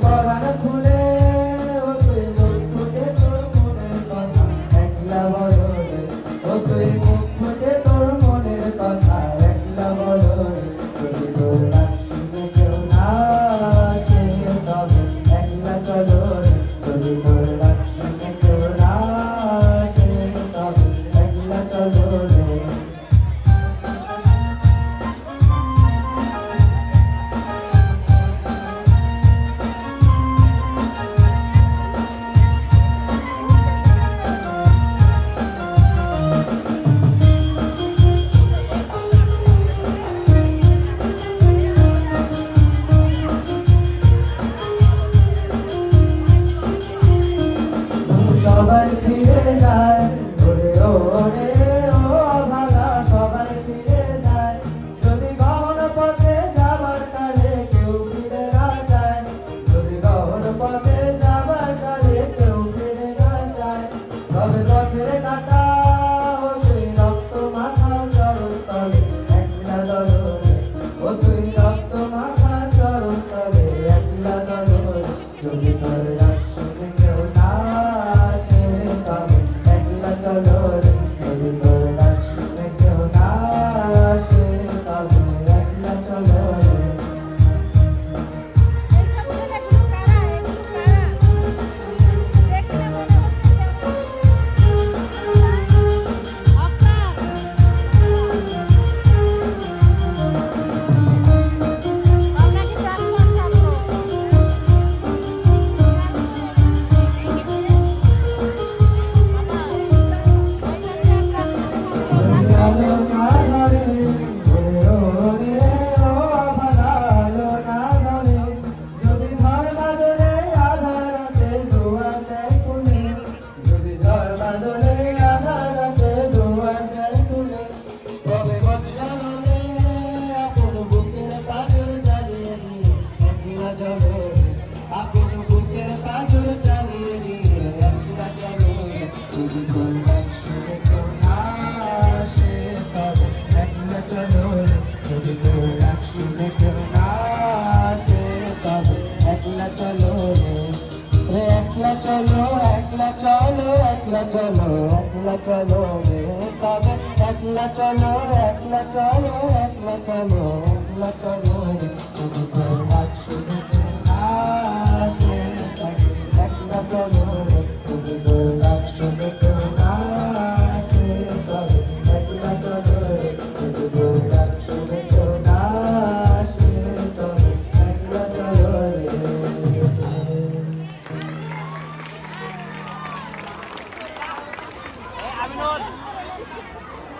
But I cool আবার ফিরে যা একলা চলো একলা চলো রে তবে একলা চলো একলা চলো একলা চলো একলা চলো রে।